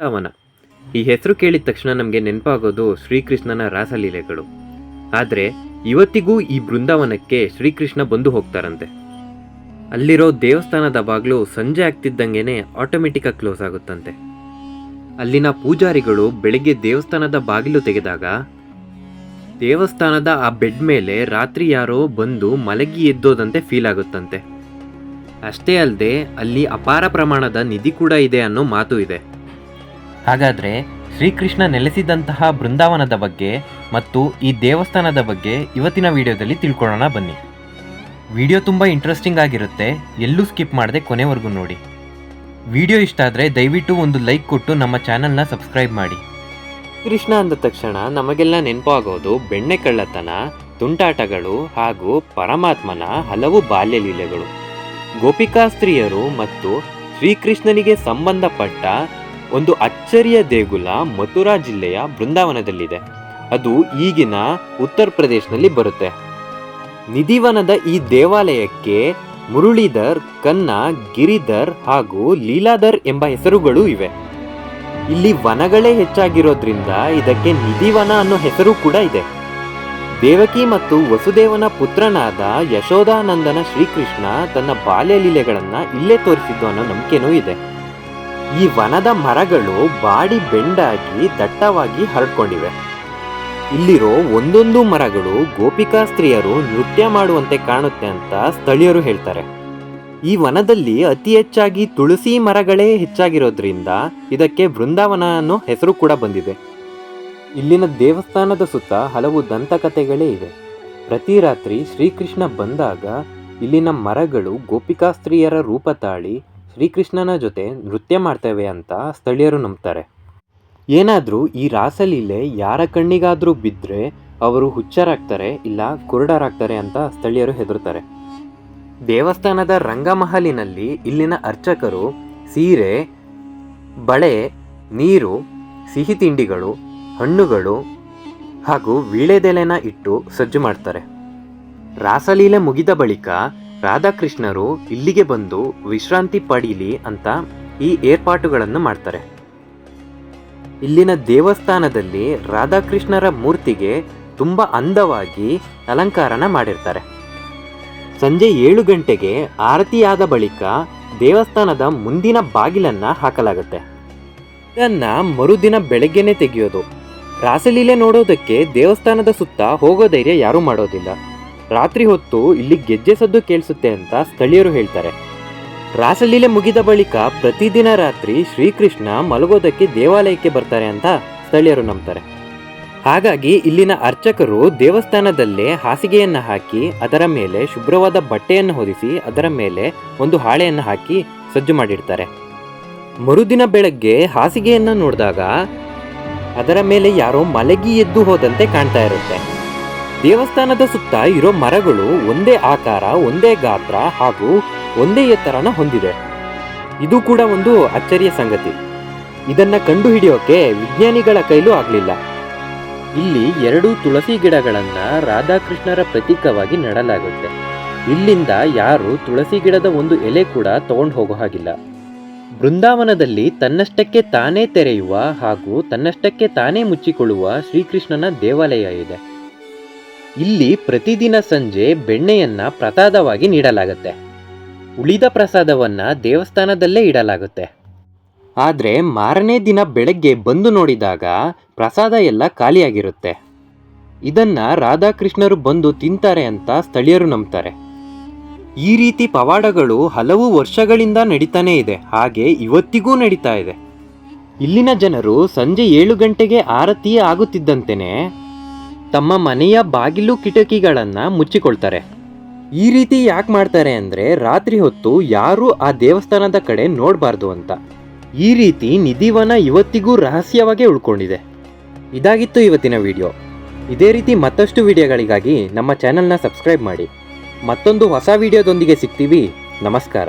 ಬೃಂದಾವನ ಈ ಹೆಸರು ಕೇಳಿದ ತಕ್ಷಣ ನಮಗೆ ನೆನಪಾಗೋದು ಶ್ರೀಕೃಷ್ಣನ ರಾಸಲೀಲೆಗಳು. ಆದರೆ ಇವತ್ತಿಗೂ ಈ ಬೃಂದಾವನಕ್ಕೆ ಶ್ರೀಕೃಷ್ಣ ಬಂದು ಹೋಗ್ತಾರಂತೆ. ಅಲ್ಲಿರೋ ದೇವಸ್ಥಾನದ ಬಾಗಿಲು ಸಂಜೆ ಆಗ್ತಿದ್ದಂಗೆನೆ ಆಟೋಮೆಟಿಕ್ಕಾಗಿ ಕ್ಲೋಸ್ ಆಗುತ್ತಂತೆ. ಅಲ್ಲಿನ ಪೂಜಾರಿಗಳು ಬೆಳಿಗ್ಗೆ ದೇವಸ್ಥಾನದ ಬಾಗಿಲು ತೆಗೆದಾಗ ದೇವಸ್ಥಾನದ ಆ ಬೆಡ್ ಮೇಲೆ ರಾತ್ರಿ ಯಾರೋ ಬಂದು ಮಲಗಿ ಎದ್ದೋದಂತೆ ಫೀಲ್ ಆಗುತ್ತಂತೆ. ಅಷ್ಟೇ ಅಲ್ಲದೆ ಅಲ್ಲಿ ಅಪಾರ ಪ್ರಮಾಣದ ನಿಧಿ ಕೂಡ ಇದೆ ಅನ್ನೋ ಮಾತು ಇದೆ. ಹಾಗಾದರೆ ಶ್ರೀಕೃಷ್ಣ ನೆಲೆಸಿದಂತಹ ಬೃಂದಾವನದ ಬಗ್ಗೆ ಮತ್ತು ಈ ದೇವಸ್ಥಾನದ ಬಗ್ಗೆ ಇವತ್ತಿನ ವಿಡಿಯೋದಲ್ಲಿ ತಿಳ್ಕೊಳ್ಳೋಣ ಬನ್ನಿ. ವಿಡಿಯೋ ತುಂಬ ಇಂಟ್ರೆಸ್ಟಿಂಗ್ ಆಗಿರುತ್ತೆ, ಎಲ್ಲೂ ಸ್ಕಿಪ್ ಮಾಡದೆ ಕೊನೆವರೆಗೂ ನೋಡಿ. ವಿಡಿಯೋ ಇಷ್ಟ ಆದರೆ ದಯವಿಟ್ಟು ಒಂದು ಲೈಕ್ ಕೊಟ್ಟು ನಮ್ಮ ಚಾನಲ್ನ ಸಬ್ಸ್ಕ್ರೈಬ್ ಮಾಡಿ. ಕೃಷ್ಣ ಅಂದ ತಕ್ಷಣ ನಮಗೆಲ್ಲ ನೆನಪಾಗೋದು ಬೆಣ್ಣೆ ಕಳ್ಳತನ, ತುಂಟಾಟಗಳು ಹಾಗೂ ಪರಮಾತ್ಮನ ಹಲವು ಬಾಲ್ಯ ಲೀಲೆಗಳು. ಗೋಪಿಕಾಸ್ತ್ರೀಯರು ಮತ್ತು ಶ್ರೀಕೃಷ್ಣನಿಗೆ ಸಂಬಂಧಪಟ್ಟ ಒಂದು ಅಚ್ಚರಿಯ ದೇಗುಲ ಮಥುರಾ ಜಿಲ್ಲೆಯ ಬೃಂದಾವನದಲ್ಲಿದೆ. ಅದು ಈಗಿನ ಉತ್ತರ ಪ್ರದೇಶದಲ್ಲಿ ಬರುತ್ತೆ. ನಿಧಿವನದ ಈ ದೇವಾಲಯಕ್ಕೆ ಮುರುಳಿಧರ್, ಕನ್ನ, ಗಿರಿಧರ್ ಹಾಗೂ ಲೀಲಾಧರ್ ಎಂಬ ಹೆಸರುಗಳು ಇವೆ. ಇಲ್ಲಿ ವನಗಳೇ ಹೆಚ್ಚಾಗಿರೋದ್ರಿಂದ ಇದಕ್ಕೆ ನಿಧಿವನ ಅನ್ನೋ ಹೆಸರು ಕೂಡ ಇದೆ. ದೇವಕಿ ಮತ್ತು ವಸುದೇವನ ಪುತ್ರನಾದ ಯಶೋಧಾನಂದನ ಶ್ರೀಕೃಷ್ಣ ತನ್ನ ಬಾಲ್ಯ ಲೀಲೆಗಳನ್ನು ಇಲ್ಲೇ ತೋರಿಸಿದ್ದು ಅನ್ನೋ ನಂಬಿಕೆನೂ ಇದೆ. ಈ ವನದ ಮರಗಳು ಬಾಡಿ ಬೆಂಡಾಗಿ ದಟ್ಟವಾಗಿ ಹರಡ್ಕೊಂಡಿವೆ. ಇಲ್ಲಿರೋ ಒಂದೊಂದು ಮರಗಳು ಗೋಪಿಕಾ ಸ್ತ್ರೀಯರು ನೃತ್ಯ ಮಾಡುವಂತೆ ಕಾಣುತ್ತೆ ಅಂತ ಸ್ಥಳೀಯರು ಹೇಳ್ತಾರೆ. ಈ ವನದಲ್ಲಿ ಅತಿ ಹೆಚ್ಚಾಗಿ ತುಳಸಿ ಮರಗಳೇ ಹೆಚ್ಚಾಗಿರೋದ್ರಿಂದ ಇದಕ್ಕೆ ಬೃಂದಾವನ ಅನ್ನೋ ಹೆಸರು ಕೂಡ ಬಂದಿದೆ. ಇಲ್ಲಿನ ದೇವಸ್ಥಾನದ ಸುತ್ತ ಹಲವು ದಂತಕಥೆಗಳೇ ಇವೆ. ಪ್ರತಿ ರಾತ್ರಿ ಶ್ರೀಕೃಷ್ಣ ಬಂದಾಗ ಇಲ್ಲಿನ ಮರಗಳು ಗೋಪಿಕಾ ಸ್ತ್ರೀಯರ ರೂಪ ತಾಳಿ ಶ್ರೀಕೃಷ್ಣನ ಜೊತೆ ನೃತ್ಯ ಮಾಡ್ತೇವೆ ಅಂತ ಸ್ಥಳೀಯರು ನಂಬ್ತಾರೆ. ಏನಾದರೂ ಈ ರಾಸಲೀಲೆ ಯಾರ ಕಣ್ಣಿಗಾದರೂ ಬಿದ್ದರೆ ಅವರು ಹುಚ್ಚರಾಗ್ತಾರೆ ಇಲ್ಲ ಕುರುಡರಾಗ್ತಾರೆ ಅಂತ ಸ್ಥಳೀಯರು ಹೆದರ್ತಾರೆ. ದೇವಸ್ಥಾನದ ರಂಗಮಹಲಿನಲ್ಲಿ ಇಲ್ಲಿನ ಅರ್ಚಕರು ಸೀರೆ, ಬಳೆ, ನೀರು, ಸಿಹಿ ತಿಂಡಿಗಳು, ಹಣ್ಣುಗಳು ಹಾಗೂ ವೀಳೆದೆಲೆನ ಇಟ್ಟು ಸಜ್ಜು ಮಾಡ್ತಾರೆ. ರಾಸಲೀಲೆ ಮುಗಿದ ಬಳಿಕ ರಾಧಾಕೃಷ್ಣರು ಇಲ್ಲಿಗೆ ಬಂದು ವಿಶ್ರಾಂತಿ ಪಡೀಲಿ ಅಂತ ಈ ಏರ್ಪಾಟುಗಳನ್ನು ಮಾಡ್ತಾರೆ. ಇಲ್ಲಿನ ದೇವಸ್ಥಾನದಲ್ಲಿ ರಾಧಾಕೃಷ್ಣರ ಮೂರ್ತಿಗೆ ತುಂಬ ಅಂದವಾಗಿ ಅಲಂಕಾರನ ಮಾಡಿರ್ತಾರೆ. ಸಂಜೆ ಏಳು ಗಂಟೆಗೆ ಆರತಿಯಾದ ಬಳಿಕ ದೇವಸ್ಥಾನದ ಮುಂದಿನ ಬಾಗಿಲನ್ನ ಹಾಕಲಾಗುತ್ತೆ. ಇದನ್ನ ಮರುದಿನ ಬೆಳಗ್ಗೆನೆ ತೆಗೆಯೋದು. ರಾಸಲೀಲೆ ನೋಡೋದಕ್ಕೆ ದೇವಸ್ಥಾನದ ಸುತ್ತ ಹೋಗೋ ಧೈರ್ಯ ಯಾರೂ ಮಾಡೋದಿಲ್ಲ. ರಾತ್ರಿ ಹೊತ್ತು ಇಲ್ಲಿ ಗೆಜ್ಜೆ ಸದ್ದು ಕೇಳಿಸುತ್ತೆ ಅಂತ ಸ್ಥಳೀಯರು ಹೇಳ್ತಾರೆ. ರಾಸಲೀಲೆ ಮುಗಿದ ಬಳಿಕ ಪ್ರತಿದಿನ ರಾತ್ರಿ ಶ್ರೀಕೃಷ್ಣ ಮಲಗೋದಕ್ಕೆ ದೇವಾಲಯಕ್ಕೆ ಬರ್ತಾರೆ ಅಂತ ಸ್ಥಳೀಯರು ನಂಬ್ತಾರೆ. ಹಾಗಾಗಿ ಇಲ್ಲಿನ ಅರ್ಚಕರು ದೇವಸ್ಥಾನದಲ್ಲೇ ಹಾಸಿಗೆಯನ್ನ ಹಾಕಿ ಅದರ ಮೇಲೆ ಶುಭ್ರವಾದ ಬಟ್ಟೆಯನ್ನು ಹೊದಿಸಿ ಅದರ ಮೇಲೆ ಒಂದು ಹಾಳೆಯನ್ನು ಹಾಕಿ ಸಜ್ಜು ಮಾಡಿರ್ತಾರೆ ಮರುದಿನ ಬೆಳಗ್ಗೆ ಹಾಸಿಗೆಯನ್ನು ನೋಡಿದಾಗ ಅದರ ಮೇಲೆ ಯಾರೋ ಮಲಗಿ ಎದ್ದು ಹೋದಂತೆ ಕಾಣ್ತಾ ಇರುತ್ತೆ. ದೇವಸ್ಥಾನದ ಸುತ್ತ ಇರೋ ಮರಗಳು ಒಂದೇ ಆಕಾರ, ಒಂದೇ ಗಾತ್ರ ಹಾಗೂ ಒಂದೇ ಎತ್ತರನ ಹೊಂದಿದೆ. ಇದು ಕೂಡ ಒಂದು ಅಚ್ಚರಿಯ ಸಂಗತಿ. ಇದನ್ನ ಕಂಡುಹಿಡಿಯೋಕೆ ವಿಜ್ಞಾನಿಗಳ ಕೈಲೂ ಆಗಲಿಲ್ಲ. ಇಲ್ಲಿ ಎರಡು ತುಳಸಿ ಗಿಡಗಳನ್ನ ರಾಧಾಕೃಷ್ಣರ ಪ್ರತೀಕವಾಗಿ ನೆಡಲಾಗುತ್ತೆ. ಇಲ್ಲಿಂದ ಯಾರು ತುಳಸಿ ಗಿಡದ ಒಂದು ಎಲೆ ಕೂಡ ತಗೊಂಡು ಹೋಗೋ ಹಾಗಿಲ್ಲ. ಬೃಂದಾವನದಲ್ಲಿ ತನ್ನಷ್ಟಕ್ಕೆ ತಾನೇ ತೆರೆಯುವ ಹಾಗೂ ತನ್ನಷ್ಟಕ್ಕೆ ತಾನೇ ಮುಚ್ಚಿಕೊಳ್ಳುವ ಶ್ರೀಕೃಷ್ಣನ ದೇವಾಲಯ ಇದೆ. ಇಲ್ಲಿ ಪ್ರತಿದಿನ ಸಂಜೆ ಬೆಣ್ಣೆಯನ್ನ ಪ್ರಸಾದವಾಗಿ ನೀಡಲಾಗುತ್ತೆ. ಉಳಿದ ಪ್ರಸಾದವನ್ನ ದೇವಸ್ಥಾನದಲ್ಲೇ ಇಡಲಾಗುತ್ತೆ. ಆದರೆ ಮಾರನೇ ದಿನ ಬೆಳಗ್ಗೆ ಬಂದು ನೋಡಿದಾಗ ಪ್ರಸಾದ ಎಲ್ಲ ಖಾಲಿಯಾಗಿರುತ್ತೆ. ಇದನ್ನ ರಾಧಾಕೃಷ್ಣರು ಬಂದು ತಿಂತಾರೆ ಅಂತ ಸ್ಥಳೀಯರು ನಂಬ್ತಾರೆ. ಈ ರೀತಿ ಪವಾಡಗಳು ಹಲವು ವರ್ಷಗಳಿಂದ ನಡೀತಾನೇ ಇದೆ. ಹಾಗೆ ಇವತ್ತಿಗೂ ನಡೀತಾ ಇದೆ. ಇಲ್ಲಿನ ಜನರು ಸಂಜೆ ಏಳು ಗಂಟೆಗೆ ಆರತಿ ಆಗುತ್ತಿದ್ದಂತೆಯೇ ತಮ್ಮ ಮನೆಯ ಬಾಗಿಲು ಕಿಟಕಿಗಳನ್ನು ಮುಚ್ಚಿಕೊಳ್ತಾರೆ. ಈ ರೀತಿ ಯಾಕೆ ಮಾಡ್ತಾರೆ ಅಂದರೆ ರಾತ್ರಿ ಹೊತ್ತು ಯಾರೂ ಆ ದೇವಸ್ಥಾನದ ಕಡೆ ನೋಡಬಾರ್ದು ಅಂತ. ಈ ರೀತಿ ನಿಧಿವನ ಇವತ್ತಿಗೂ ರಹಸ್ಯವಾಗೇ ಉಳ್ಕೊಂಡಿದೆ. ಇದಾಗಿತ್ತು ಇವತ್ತಿನ ವಿಡಿಯೋ. ಇದೇ ರೀತಿ ಮತ್ತಷ್ಟು ವಿಡಿಯೋಗಳಿಗಾಗಿ ನಮ್ಮ ಚಾನಲ್ನ ಸಬ್ಸ್ಕ್ರೈಬ್ ಮಾಡಿ. ಮತ್ತೊಂದು ಹೊಸ ವಿಡಿಯೋದೊಂದಿಗೆ ಸಿಗ್ತೀವಿ. ನಮಸ್ಕಾರ.